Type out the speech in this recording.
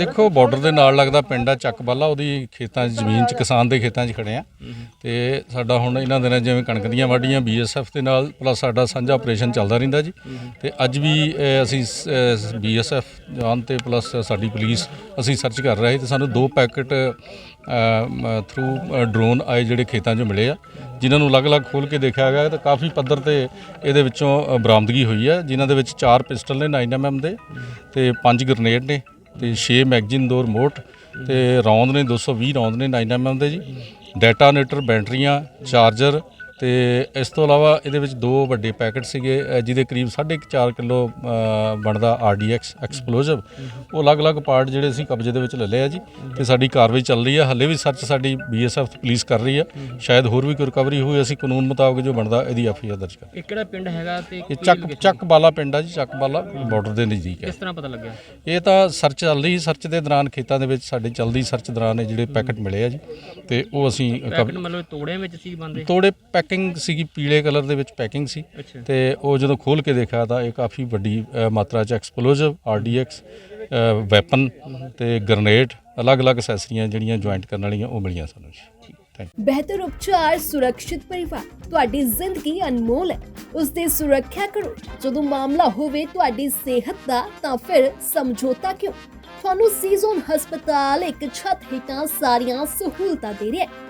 ਦੇਖੋ ਬਾਰਡਰ ਦੇ ਨਾਲ ਲੱਗਦਾ ਪਿੰਡ ਆ ਚੱਕਬਾਲਾ ਉਹਦੀ ਖੇਤਾਂ 'ਚ ਜ਼ਮੀਨ 'ਚ ਕਿਸਾਨ ਦੇ ਖੇਤਾਂ 'ਚ ਖੜੇ ਆ। ਤੇ ਸਾਡਾ ਹੁਣ ਇਹਨਾਂ ਦਿਨਾਂ ਜਿਵੇਂ ਕਣਕ ਦੀਆਂ ਵਾਢੀਆਂ ਬੀਐਸਐਫ ਦੇ ਨਾਲ ਪਲੱਸ ਸਾਡਾ ਸਾਂਝਾ ਆਪਰੇਸ਼ਨ ਚੱਲਦਾ ਰਹਿੰਦਾ ਜੀ। ਤੇ ਅੱਜ ਵੀ ਅ, ਅਸੀਂ ਬੀਐਸਐਫ ਜਵਾਨ ਤੇ ਪਲੱਸ ਸਾਡੀ ਪੁਲਿਸ ਅਸੀਂ ਸਰਚ ਕਰ ਰਹੇ ਤੇ ਸਾਨੂੰ ਦੋ ਪੈਕਟ ਥਰੂ ਡਰੋਨ ਆਏ ਜਿਹੜੇ ਖੇਤਾਂ 'ਚੋਂ ਮਿਲੇ ਆ। ਜਿਨ੍ਹਾਂ ਨੂੰ ਅਲੱਗ-ਅਲੱਗ ਖੋਲ ਕੇ ਦੇਖਿਆ ਗਿਆ ਤਾਂ ਕਾਫੀ ਪੱਧਰ ਤੇ ਇਹਦੇ ਵਿੱਚੋਂ ਅ, ਬਰਾਮਦਗੀ ਹੋਈ ਹੈ ਜਿਨ੍ਹਾਂ ਦੇ ਵਿੱਚ ਚਾਰ ਪਿਸਟਲ ਨੇ 9mm ਦੇ ਤੇ ਪੰਜ ਗ੍ਰਨੇਡ ਨੇ। ਤੇ 6 ਮੈਗਜ਼ੀਨ ਦੋ ਰਿਮੋਟ ਤੇ ਰੌਂਦ ਨੇ 220 ਰੌਂਦ ਨੇ 9mm ਦੇ ਜੀ। ਡੈਟਾਨੇਟਰ ਬੈਟਰੀਆਂ ਚਾਰਜਰ ਤੇ ਇਸ ਤੋਂ ਇਲਾਵਾ ਇਹਦੇ ਵਿੱਚ ਦੋ ਵੱਡੇ ਪੈਕੇਟ ਸੀਗੇ ਜਿਹਦੇ ਕਰੀਬ 4.5 ਕਿਲੋ ਬਣਦਾ ਆਰਡੀਐਕਸ ਐਕਸਪਲੋਸਿਵ। ਉਹ ਅਲੱਗ-ਅਲੱਗ ਪਾਰਟ ਜਿਹੜੇ ਅਸੀਂ ਕਬਜ਼ੇ ਦੇ ਵਿੱਚ ਲੈ ਲਏ ਆ ਜੀ ਤੇ ਸਾਡੀ ਕਾਰਵਾਈ ਚੱਲ ਰਹੀ ਆ। ਹੱਲੇ ਵੀ ਸਰਚ ਸਾਡੀ ਬੀਐਸਐਫ ਪੁਲਿਸ ਕਰ ਰਹੀ ਆ। ਸ਼ਾਇਦ ਹੋਰ ਵੀ ਕੋਈ ਰਿਕਵਰੀ ਹੋਈ ਅਸੀਂ ਕਾਨੂੰਨ ਮੁਤਾਬਕ ਜੋ ਬਣਦਾ ਇਹਦੀ ਐਫਆਈਆਰ ਦਰਜ ਕਰ ਇਹ ਕਿਹੜਾ ਪਿੰਡ ਹੈਗਾ ਤੇ ਇਹ ਚੱਕ ਚੱਕ ਬਾਲਾ ਪਿੰਡ ਆ ਜੀ ਚੱਕ ਬਾਲਾ ਬਾਰਡਰ ਦੇ ਨਜ਼ਦੀਕ ਹੈ। ਕਿਸ ਤਰ੍ਹਾਂ ਪਤਾ ਲੱਗਿਆ? ਇਹ ਤਾਂ ਸਰਚ ਚੱਲ ਰਹੀ ਸਰਚ ਦੇ ਦੌਰਾਨ ਖੇਤਾਂ ਦੇ ਵਿੱਚ ਸਾਡੇ ਚੱਲਦੀ ਸਰਚ ਦੌਰਾਨ ਇਹ ਜਿਹੜੇ ਪੈਕੇਟ ਮਿਲੇ ਆ ਜੀ ਤੇ ਉਹ ਅਸੀਂ ਪੈਕਟ ਮਤਲਬ ਤੋੜਿਆਂ ਵਿੱਚ ਸੀ ਬੰਦੇ? ਤੋੜੇ ਪੈਕਿੰਗ ਸੀਗੀ ਪੀਲੇ ਕਲਰ ਦੇ ਵਿੱਚ ਪੈਕਿੰਗ ਸੀ। ਤੇ ਉਹ ਜਦੋਂ ਖੋਲ ਕੇ ਦੇਖਿਆ ਤਾਂ ਇਹ ਕਾਫੀ ਵੱਡੀ ਅ, ਮਾਤਰਾ ਚ ਐਕਸਪਲੋਸਿਵ ਆਰਡੀਐਕਸ ਵੈਪਨ ਤੇ ਗ੍ਰਨੇਡ ਅਲੱਗ-ਅਲੱਗ ਅਸੈਸਰੀਆਂ ਜਿਹੜੀਆਂ ਜੁਆਇੰਟ ਕਰਨ ਵਾਲੀਆਂ ਉਹ ਮਿਲੀਆਂ ਸਾਨੂੰ ਜੀ। ਥੈਂਕ ਬਿਹਤਰ ਉਪਚਾਰ ਸੁਰੱਖਿਅਤ ਪਰਿਵਾਰ ਤੁਹਾਡੀ ਜ਼ਿੰਦਗੀ ਅਨਮੋਲ ਹੈ। ਉਸ ਦੀ ਸੁਰੱਖਿਆ ਕਰੋ। ਜਦੋਂ ਮਾਮਲਾ ਹੋਵੇ ਤੁਹਾਡੀ ਸਿਹਤ ਦਾ ਤਾਂ ਫਿਰ ਸਮਝੌਤਾ ਕਿਉਂ? ਤੁਹਾਨੂੰ ਸੀਜ਼ਨ ਹਸਪਤਾਲ ਇੱਕ ਛੱਤ ਹੇਠਾਂ ਸਾਰੀਆਂ ਸਹੂਲਤਾਂ ਦੇ ਰਿਹਾ ਹੈ।